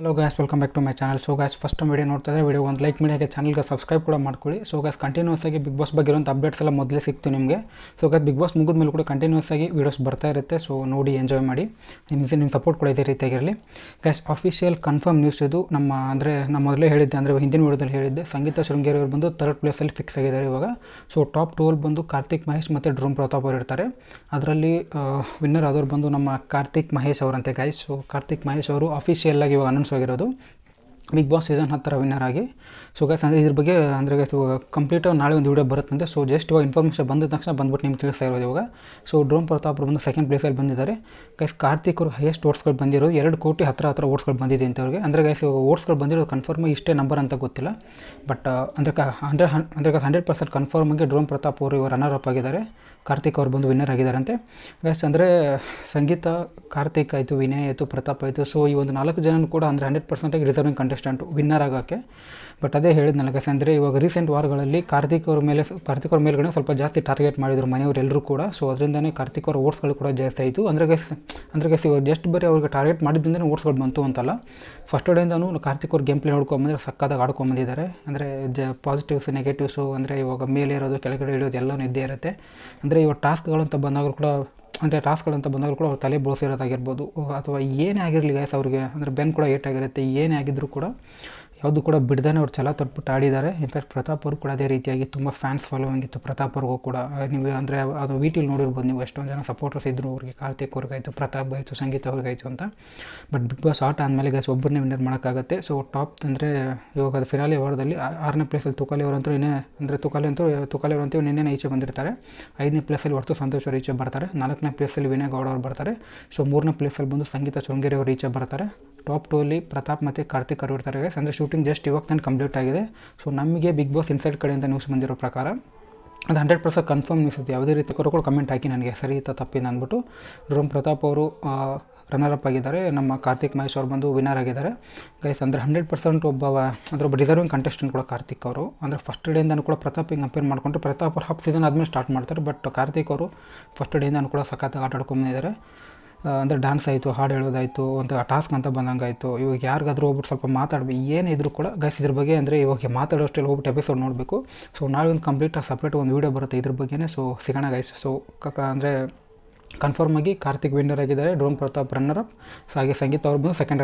Hello guys welcome back to my channel so guys first video ನೋಡ್ತಾ ಇದ್ದರೆ video ಒಂದು like ಮಾಡಿ, ಹಾಗೆ ಚಾನಲ್ಗೆ ಸಬ್ಸ್ಕ್ರೈಬ್ ಕೂಡ ಮಾಡ್ಕೊಳ್ಳಿ. ಸೊ ಗ್ಯಾಸ್ ಕಂಟಿನ್ಯೂಸ್ ಆಗಿ ಬಿಗ್ ಬಾಸ್ ಬಗ್ಗೆ ಇರುವಂಥ ಅಪ್ಡೇಟ್ಸ್ ಎಲ್ಲ ಮೊದಲೇ ಸಿಕ್ತು ನಿಮಗೆ. ಸೊ ಗ್ಯಾಸ್ ಬಿಗ್ ಬಾಸ್ ಮುಗಿದ ಮೇಲೆ ಕೂಡ ಕಂಟಿನ್ಯೂಸ್ ಆಗಿ ವೀಡಿಯೋಸ್ ಬರ್ತಾ ಇರುತ್ತೆ. ಸೊ ನೋಡಿ ಎಂಜಾಯ್ ಮಾಡಿ. ನಿಮಗೆ ನಿಮ್ಮ ಸಪೋರ್ಟ್ ಕೂಡ ಇದೇ ರೀತಿಯಾಗಿರಲಿ. ಗ್ಯಾಸ್ ಅಫಿಷಿಯಲ್ ಕನ್ಫರ್ಮ್ ನ್ಯೂಸ್ ಇದು ನಮ್ಮ, ಅಂದರೆ ನಮ್ಮ ಮೊದಲೇ ಹೇಳಿದ್ದೆ, ಅಂದರೆ ಹಿಂದಿನ ವೀಡಿಯೋದಲ್ಲಿ ಹೇಳಿದ್ದೆ. ಸಂಗೀತ ಶೃಂಗೇರಿ ಅವರು ಬಂದು ಥರ್ಡ್ ಪ್ಲೇಸಲ್ಲಿ ಫಿಕ್ಸ್ ಆಗಿದ್ದಾರೆ ಇವಾಗ. ಸೊ ಟಾಪ್ ಟೂಲ್ ಬಂದು ಕಾರ್ತಿಕ್ ಮಹೇಶ್ ಮತ್ತು ಡ್ರೋಮ್ ಪ್ರತಾಪ್ ಅವರು ಇರ್ತಾರೆ. ಅದರಲ್ಲಿ ವಿನ್ನರ್ ಆದವ್ರು ಬಂದು ನಮ್ಮ ಕಾರ್ತಿಕ್ ಮಹೇಶ್ ಅವರಂತೆ ಗೈಸ್ ಸೊ ಕಾರ್ತಿಕ್ ಮಹೇಶ್ ಅವರು ಅಫಿಷಿಯಲ್ ಆಗಿ ಇವಾಗ announce consuegro tuyo big boss season ಹತ್ತರ ವಿನ್ನರ್ ಆಗಿ. ಸೊ ಗೈಸ್ ಅಂದರೆ ಇದ್ರ ಬಗ್ಗೆ, ಅಂದರೆ ಇವಾಗ ಕಂಪ್ಲೀಟ್ ನಾಳೆ ಒಂದು ವೀಡಿಯೋ ಬರುತ್ತಂತೆ ಸೊ ಜಸ್ಟ್ ಇವಾಗ ಇನ್ಫಾರ್ಮೇಷನ್ ಬಂದ ತಕ್ಷಣ ಬಂದ್ಬಿಟ್ಟು ನಿಮ್ಗೆ ತಿಳಿಸ್ತಾ ಇರೋದು ಇವಾಗ. ಸೊ ಡ್ರೋನ್ ಪ್ರತಾಪ್ ಬಂದು ಸೆಕೆಂಡ್ ಪ್ಲೇಸಲ್ಲಿ ಬಂದಿದ್ದಾರೆ. ಗೈಸ್ ಕಾರ್ತಿಕ್ ಅವರು ಹೈಯೆಸ್ಟ್ ಓಟ್ಸ್ಗಳು ಬಂದಿರೋದು. ಎರಡು ಕೋಟಿ ಹತ್ತಿರ ಹತ್ರ ಓಟ್ಸ್ಗಳು ಬಂದಿದೆ ಅಂತ ಅವ್ರಿಗೆ. ಅಂದರೆ ಗೈಸ್ ಇವಾಗ ಓಟ್ಸ್ಗಳು ಬಂದಿರೋದು ಕನ್ಫರ್ಮ್ ಇಷ್ಟೇ ನಂಬರ್ ಅಂತ ಗೊತ್ತಿಲ್ಲ. ಬಟ್ ಅಂದರೆ ಕ ಹಂಡ್ರೆಡ್ ಅಂದರೆ ಹಂಡ್ರೆಡ್ ಪರ್ಸೆಂಟ್ ಕನ್ಫರ್ಮ್ ಆಗಿ ಡ್ರೋನ್ ಪ್ರತಾಪ್ ಅವರು ಇವರು ರನ್ನರ್ ಅಪ್ ಆಗಿದ್ದಾರೆ. ಕಾರ್ತಿಕ್ ಅವ್ರು ಬಂದು ವಿನ್ನರ್ ಆಗಿದ್ದಾರಂತೆ ಗೈಸ್ ಅಂದರೆ ಸಂಗೀತ, ಕಾರ್ತಿಕ್ ಆಯಿತು, ವಿನಯ್ ಆಯಿತು, ಪ್ರತಾಪ್ ಆಯಿತು. ಸೊ ಈ ಒಂದು ನಾಲ್ಕು ಜನ ಕೂಡ ಅಂದರೆ ಹಂಡ್ರೆಡ್ ಪರ್ಸೆಂಟಾಗಿ ರಿಸರ್ವಿಂಗ್ ಕಂಟೆಸ್ಟೆಂಟು ವಿನ್ನರ್ ಆಗೋಕ್ಕೆ ಬಟ್ ಅದೇ ಹೇಳಿದ್ನಲ್ಲ ನನಗೆ ಅಂದರೆ ಇವಾಗ ರೀಸೆಂಟ್ ವಾರಗಳಲ್ಲಿ ಕಾರ್ತಿಕ್ ಅವ್ರ ಮೇಲೆ, ಕಾರ್ತಿಕ್ ಅವ್ರ ಮೇಲ್ಗಡೆ ಸ್ವಲ್ಪ ಜಾಸ್ತಿ ಟಾರ್ಗೆಟ್ ಮಾಡಿದ್ರು ಮನೆಯವರೆಲ್ಲರೂ ಕೂಡ. ಸೊ ಅದರಿಂದನೇ ಕಾರ್ತಿಕ್ ಅವ್ರ ಓಟ್ಸ್ಗಳು ಕೂಡ ಜಾಸ್ತಿ ಆಯಿತು. ಅಂದರೆ ಗೈಸ್ ಅಂದರೆ ಗೈಸ್ ಇವಾಗ ಜಸ್ಟ್ ಬರೀ ಅವ್ರಿಗೆ ಟಾರ್ಗೆಟ್ ಮಾಡಿದ್ದಿಂದನೇ ಓಟ್ಸ್ಗಳು ಬಂತು ಅಂತಲ್ಲ. ಫಸ್ಟ್ ಡೇಯಿಂದನೂ ಕಾರ್ತಿಕ್ ಅವ್ರ ಗೇಮ್ ಪ್ಲೇ ನೋಡ್ಕೊಂಬಂದ್ರೆ ಸಕ್ಕತ್ತಾಗಿ ಆಡ್ಕೊಂಬಂದಿದ್ದಾರೆ. ಅಂದರೆ ಜ ಪಾಸಿಟಿವ್ಸ್ ನೆಗೆಟಿವ್ಸು ಅಂದರೆ ಇವಾಗ ಮೇಲೆ ಇರೋದು, ಕೆಳಗಡೆ ಇಳಿಯೋದು ಎಲ್ಲನೂ ಇದ್ದೇ ಇರುತ್ತೆ. ಅಂದರೆ ಇವಾಗ ಟಾಸ್ಕ್ಗಳಂತ ಅಂತ ಬಂದಾಗ ಕೂಡ ಅಂದರೆ ಅಂತ ಬಂದಾಗ ಕೂಡ ಅವ್ರು ತಲೆ ಬೋಳ್ಸಿರೋದಾಗಿರ್ಬೋದು. ಅಥವಾ ಏನೇ ಆಗಿರಲಿ ಗಾಯಸ್ ಅವ್ರಿಗೆ. ಅಂದರೆ ಬೆನ್ ಕೂಡ ಏಟಾಗಿರುತ್ತೆ ಏನೇ ಆಗಿದ್ದರೂ ಕೂಡ ಯಾವುದು ಕೂಡ ಬಿಡ್ದೇ ಅವ್ರು ಛಲ ತೊಟ್ಬಿಟ್ಟು ಆಡಿದ್ದಾರೆ. ಇನ್ಫ್ಯಾಕ್ಟ್ ಪ್ರತಾಪ್ ಅವರು ಕೂಡ ಅದೇ ರೀತಿಯಾಗಿ ತುಂಬ ಫ್ಯಾನ್ಸ್ ಫಾಲೋವಿಂಗ್ ಇತ್ತು ಪ್ರತಾಪ್ ಅವ್ರಿಗೂ ಕೂಡ. ನೀವು ಅಂದರೆ ಅದು ವಿ ಟಿಲಿ ನೋಡಿರ್ಬೋದು ನೀವು, ಎಷ್ಟೊಂದು ಜನ ಸಪೋರ್ಟರ್ಸ್ ಇದ್ದರು ಅವ್ರಿಗೆ. ಕಾರ್ತಿಕ್ ಅವ್ರಿಗಾಯಿತು, ಪ್ರತಾಪ್ ಆಯಿತು, ಸಂಗೀತ ಅವ್ರಿಗಾಯಿತು ಅಂತ. ಬಟ್ ಬಿಗ್ ಬಾಸ್ ಆಟ ಆದಮೇಲೆ ಗೈಸ್ ಒಬ್ಬರನ್ನೇ ವಿನ್ನರ್ ಮಾಡೋಕ್ಕಾಗತ್ತೆ. ಸೊ ಟಾಪ್ ಅಂದರೆ ಇವಾಗ ಅದು ಫಿನಾಲಿ ವಾರದಲ್ಲಿ ಆರನೇ ಪ್ಲೇಸಲ್ಲಿ ತುಕಾಲಿ ಅವರಂತೂ ಇನ್ನೇ, ಅಂದರೆ ತುಕಾಲಿ ಅಂತೂ, ತುಕಾಲಿ ಅವರಂತೂ ನಿನ್ನೆ ಈಚೆ ಬಂದಿರ್ತಾರೆ. ಐದನೇ ಪ್ಲೇಸಲ್ಲಿ ಹೊರತು ಸಂತೋಷ್ ಅವರು ಈಚೆ ಬರ್ತಾರೆ. ನಾಲ್ಕನೇ ಪ್ಲೇಸಲ್ಲಿ ವಿನಯ್ ಗೌಡ ಅವ್ರು ಬರ್ತಾರೆ. ಸೊ ಮೂರನೇ ಪ್ಲೇಸಲ್ಲಿ ಬಂದು ಸಂಗೀತ ಶೃಂಗೇರಿ ಅವರು ಈಚೆ ಬರ್ತಾರೆ. ಟಾಪ್ ಟೂ ಅಲ್ಲಿ ಪ್ರತಾಪ್ ಮತ್ತು ಕಾರ್ತಿಕ್ ಅವರು ಇರ್ತಾರೆ. ಅಂದರೆ ಶೂಟಿಂಗ್ ಜಸ್ಟ್ ಇವಾಗ ನಾನು ಕಂಪ್ಲೀಟ್ ಆಗಿದೆ. ಸೊ ನಮಗೆ ಬಿಗ್ ಬಾಸ್ ಇನ್ಸೈಡ್ ಕಡೆಯಿಂದ ನ್ಯೂಸ್ ಬಂದಿರೋ ಪ್ರಕಾರ, ಅದು ಹಂಡ್ರೆಡ್ ಪರ್ಸೆಂಟ್ ಕನ್ಫರ್ಮ್ ನ್ಯೂಸ್ ಇದೆ. ಯಾವುದೇ ರೀತಿ ಕೂಡ ಕಮೆಂಟ್ ಹಾಕಿ ನನಗೆ, ಸರಿ ಇತ್ತ ತಪ್ಪಿನ ಅಂದ್ಬಿಟ್ಟು ರೂಮ್ ಪ್ರತಾಪ್ ಅವರು ರನ್ನರ್ ಅಪ್ ಆಗಿದ್ದಾರೆ. ನಮ್ಮ ಕಾರ್ತಿಕ್ ಮಹೇಶ್ ಅವರು ಬಂದು ವಿನ್ನರ್ ಆಗಿದ್ದಾರೆ. ಗೈಸ್ ಅಂದರೆ ಹಂಡ್ರೆಡ್ ಪರ್ಸೆಂಟ್ ಒಬ್ಬ, ಅದ್ರ ಡಿಸರ್ವಿಂಗ್ ಕಂಟೆಸ್ಟೆಂಟ್ ಕೂಡ ಕಾರ್ತಿಕ್ ಅವರು. ಅಂದರೆ ಫಸ್ಟ್ ಡೇಯಿಂದನೂ ಕೂಡ ಪ್ರತಾಪಿಗೆ ಕಂಪೇರ್ ಮಾಡಿಕೊಂಡ್ರೆ. ಪ್ರತಾಪ್ ಅವ್ರು ಹಾಫ್ ಸೀಸನ್ ಆದಮೇಲೆ ಸ್ಟಾರ್ಟ್ ಮಾಡ್ತಾರೆ. ಬಟ್ ಕಾರ್ತಿಕ್ ಅವರು ಫಸ್ಟ್ ಡೇಯಿಂದನೂ ಕೂಡ ಸಖತ್ತಾಗಿ ಆಟ ಆಡ್ಕೊಂಬಂದಿದ್ದಾರೆ ಅಂದರೆ ಡ್ಯಾನ್ಸ್ ಆಯಿತು, ಹಾಡು ಹೇಳೋದಾಯಿತು, ಒಂದು ಟಾಸ್ಕ್ ಅಂತ ಬಂದಂಗಾಯಿತು. ಇವಾಗ ಯಾರಿಗಾದ್ರೂ ಹೋಗ್ಬಿಟ್ಟು ಸ್ವಲ್ಪ ಮಾತಾಡ್ಬೇಕು ಏನಿದ್ರು ಕೂಡ ಗೈಸ್ ಇದ್ರ ಬಗ್ಗೆ ಅಂದರೆ ಇವಾಗ ಮಾತಾಡೋಷ್ಟೆಲ್ಲ ಹೋಗ್ಬಿಟ್ಟು ಎಪಿಸೋಡ್ ನೋಡಬೇಕು. ಸೊ ನಾಳೆ ಒಂದು ಕಂಪ್ಲೀಟ್ ಸಪ್ರೇಟ್ ಒಂದು ವೀಡಿಯೋ ಬರುತ್ತೆ ಇದ್ರ ಬಗ್ಗೆನೇ. ಸೊ ಸಿಗೋಣ ಗೈಸ್ ಸೊ ಕಕ್ಕ ಅಂದರೆ ಕನ್ಫರ್ಮ್ ಆಗಿ ಕಾರ್ತಿಕ್ ವಿನ್ನರ್ ಆಗಿದ್ದಾರೆ drone Pratap runner up so ಹಾಗೆ ಸಂಗೀತ ಅವ್ರು ಬಂದು ಸೆಕೆಂಡ್